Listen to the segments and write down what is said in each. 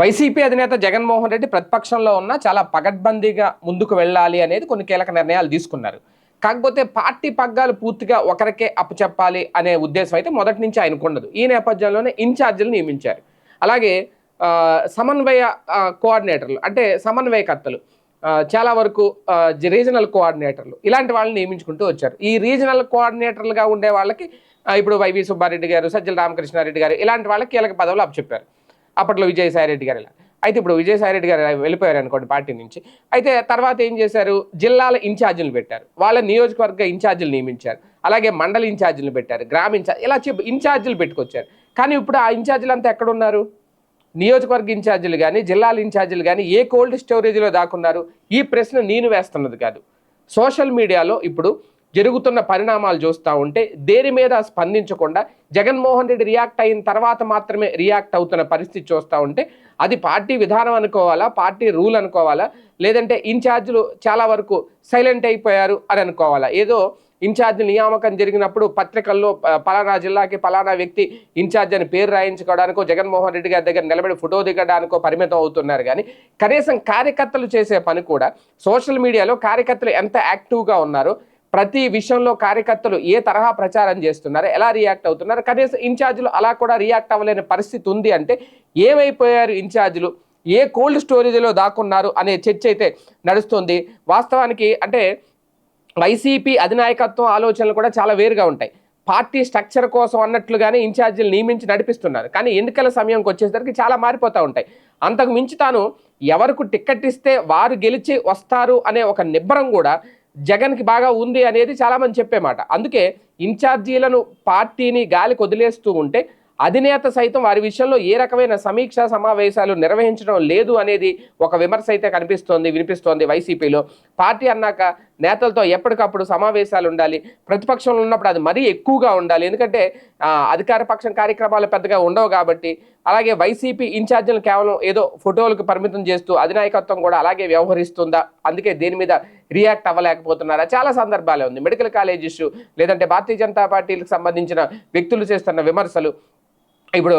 YCP అధినేత జగన్మోహన్ రెడ్డి ప్రతిపక్షంలో ఉన్న చాలా పగడ్బందీగా ముందుకు వెళ్ళాలి అనేది కొన్ని కీలక నిర్ణయాలు తీసుకున్నారు. కాకపోతే పార్టీ పగ్గాలు పూర్తిగా ఒకరికే అప్పచెప్పాలి అనే ఉద్దేశం అయితే మొదటి నుంచి ఆయనకు ఉండదు. ఈ నేపథ్యంలోనే ఇన్ఛార్జీలు నియమించారు. అలాగే సమన్వయ కోఆర్డినేటర్లు అంటే సమన్వయకర్తలు చాలా వరకు రీజనల్ కోఆర్డినేటర్లు ఇలాంటి వాళ్ళని నియమించుకుంటూ వచ్చారు. ఈ రీజనల్ కోఆర్డినేటర్లుగా ఉండే వాళ్ళకి ఇప్పుడు వైవి సుబ్బారెడ్డి గారు సజ్జల రామకృష్ణారెడ్డి గారు ఇలాంటి వాళ్ళకి కీలక పదవులు అప్పచెప్పారు. అప్పట్లో విజయసాయిరెడ్డి గారు ఇలా. అయితే ఇప్పుడు విజయసాయిరెడ్డి గారు వెళ్ళిపోయారు అనుకోండి పార్టీ నుంచి. అయితే తర్వాత ఏం చేశారు? జిల్లాల ఇన్ఛార్జీలు పెట్టారు. వాళ్ళ నియోజకవర్గ ఇన్ఛార్జీలు నియమించారు. అలాగే మండల ఇన్ఛార్జీలు పెట్టారు. గ్రామ ఇన్ఛార్జ్ ఇలా చెప్పి ఇన్ఛార్జీలు పెట్టుకొచ్చారు. కానీ ఇప్పుడు ఆ ఇన్ఛార్జీలు అంతా ఎక్కడున్నారు? నియోజకవర్గ ఇన్ఛార్జీలు కానీ జిల్లాల ఇన్ఛార్జీలు కానీ ఏ కోల్డ్ స్టోరేజ్లో దాక్కున్నారు? ఈ ప్రశ్న నేను వేస్తున్నది కాదు. సోషల్ మీడియాలో ఇప్పుడు జరుగుతున్న పరిణామాలు చూస్తూ ఉంటే దేని మీద స్పందించకుండా జగన్మోహన్ రెడ్డి రియాక్ట్ అయిన తర్వాత మాత్రమే రియాక్ట్ అవుతున్న పరిస్థితి చూస్తూ ఉంటే అది పార్టీ విధానం అనుకోవాలా? పార్టీ రూల్ అనుకోవాలా? లేదంటే ఇన్ఛార్జీలు చాలా వరకు సైలెంట్ అయిపోయారు అని అనుకోవాలా? ఏదో ఇన్ఛార్జ్ నియామకం జరిగినప్పుడు పత్రికల్లో పలానా జిల్లాకి పలానా వ్యక్తి ఇన్ఛార్జ్ అని పేరు రాయించుకోవడానికో జగన్మోహన్ రెడ్డి గారి దగ్గర నిలబడి ఫోటో దిగడానికో పరిమితం అవుతున్నారు కానీ కనీసం కార్యకర్తలు చేసే పని కూడా సోషల్ మీడియాలో కార్యకర్తలు ఎంత యాక్టివ్గా ఉన్నారో ప్రతి విషయంలో కార్యకర్తలు ఏ తరహా ప్రచారం చేస్తున్నారు ఎలా రియాక్ట్ అవుతున్నారు కనీసం ఇన్ఛార్జీలు అలా కూడా రియాక్ట్ అవ్వలేని పరిస్థితి ఉంది అంటే ఏమైపోయారు ఇన్ఛార్జీలు? ఏ కోల్డ్ స్టోరేజ్లో దాక్కున్నారు అనే చర్చ అయితే నడుస్తుంది. వాస్తవానికి అంటే వైసీపీ అధినాయకత్వం ఆలోచనలు కూడా చాలా వేరుగా ఉంటాయి. పార్టీ స్ట్రక్చర్ కోసం అన్నట్లుగానే ఇన్ఛార్జీలు నియమించి నడిపిస్తున్నారు. కానీ ఎన్నికల సమయంకి వచ్చేసరికి చాలా మారిపోతూ ఉంటాయి. అంతకు మించి తాను ఎవరికి టిక్కెట్ ఇస్తే వారు గెలిచి వస్తారు అనే ఒక నిబ్బరం కూడా జగన్కి బాగా ఉంది అనేది చాలామంది చెప్పే మాట అందుకే ఇన్ఛార్జీలను పార్టీని గాలికి వదిలేస్తూ ఉంటే అధినేత సైతం వారి విషయంలో ఏ రకమైన సమీక్షా సమావేశాలు నిర్వహించడం లేదు అనేది ఒక విమర్శ అయితే కనిపిస్తోంది వినిపిస్తోంది వైసీపీలో. పార్టీ అన్నాక నేతలతో ఎప్పటికప్పుడు సమావేశాలు ఉండాలి. ప్రతిపక్షంలో ఉన్నప్పుడు అది మరీ ఎక్కువగా ఉండాలి. ఎందుకంటే అధికార పక్షం కార్యక్రమాలు పెద్దగా ఉండవు కాబట్టి అలాగే వైసీపీ ఇన్ఛార్జీలు కేవలం ఏదో ఫోటోలకు పరిమితం చేస్తూ అధినాయకత్వం కూడా అలాగే వ్యవహరిస్తుందా? అందుకే దేని మీద రియాక్ట్ అవ్వలేకపోతున్నారా? చాలా సందర్భాలే ఉంది. మెడికల్ కాలేజ్ ఇష్యూ లేదంటే భారతీయ జనతా పార్టీలకు సంబంధించిన వ్యక్తులు చేస్తున్న విమర్శలు ఇప్పుడు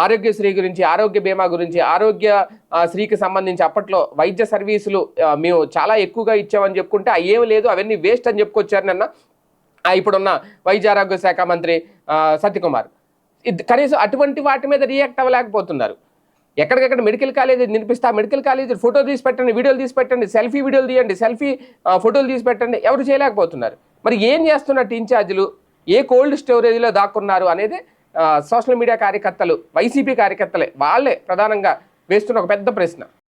ఆరోగ్యశ్రీ గురించి ఆరోగ్య బీమా గురించి ఆరోగ్య శ్రీకి సంబంధించి అప్పట్లో వైద్య సర్వీసులు మేము చాలా ఎక్కువగా ఇచ్చామని చెప్పుకుంటే అయ్యేం లేదు అవన్నీ వేస్ట్ అని చెప్పుకొచ్చారు నిన్న ఆ, ఇప్పుడున్న వైద్య ఆరోగ్య శాఖ మంత్రి సత్యకుమార్. ఇది కనీసం అటువంటి వాటి మీద రియాక్ట్ అవ్వలేకపోతున్నారు. ఎక్కడికక్కడ మెడికల్ కాలేజీ నిర్పిస్తా మెడికల్ కాలేజీ ఫోటో తీసి పెట్టండి వీడియోలు తీసి పెట్టండి సెల్ఫీ వీడియోలు తీయండి సెల్ఫీ ఫోటోలు తీసి పెట్టండి ఎవరు చేయలేకపోతున్నారు. మరి ఏం చేస్తున్నట్టు ఇన్ఛార్జీలు ఏ కోల్డ్ స్టోరేజ్లో దాక్కున్నారు అనేది సోషల్ మీడియా కార్యకర్తలు వైసీపీ కార్యకర్తలే వాళ్ళే ప్రధానంగా వేస్తున్న ఒక పెద్ద ప్రశ్న.